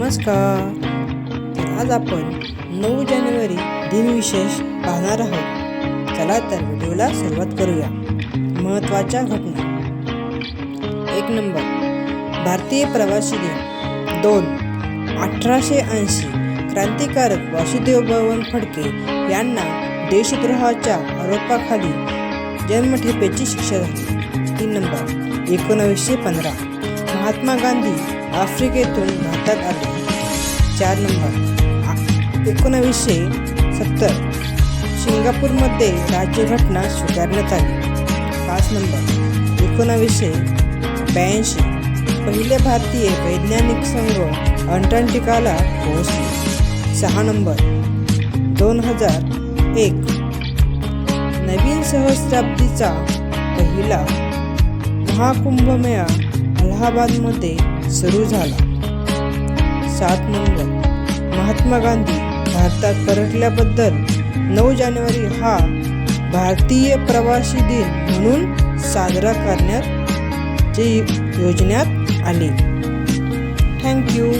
नमस्कार. तर आज आपण नऊ जानेवारी दिनविशेष पाहणार आहोत. चला तर व्हिडिओला सुरुवात करूया. महत्त्वाच्या घटना. एक नंबर. भारतीय प्रवासी दिन. दोन. अठराशे ऐंशी. क्रांतिकारक वासुदेव भवन फडके यांना देशद्रोहाच्या आरोपाखाली जन्मठेपेची शिक्षा झाली. तीन नंबर. एकोणावीसशे पंधरा. महात्मा गांधी आफ्रिकेतून भारतात आले. चार नंबर. एकोणावीसशे सत्तर. सिंगापूरमध्ये राज्यघटना स्वीकारण्यात आली. पाच नंबर. एकोणावीसशे ब्याऐंशी. पहिले भारतीय वैज्ञानिक संघ अंटार्क्टिकाला पोहोचले. सहा नंबर. दोन हजार एक. नवीन सहस्राब्दीचा पहिला महाकुंभमेळा अलाहाबादमध्ये सुरू झाला. सात नंबर महात्मा गांधी भारतात परतल्याबद्दल नऊ जानेवारी हा भारतीय प्रवासी दिन म्हणून साजरा करण्यात योजण्यात आली. थँक्यू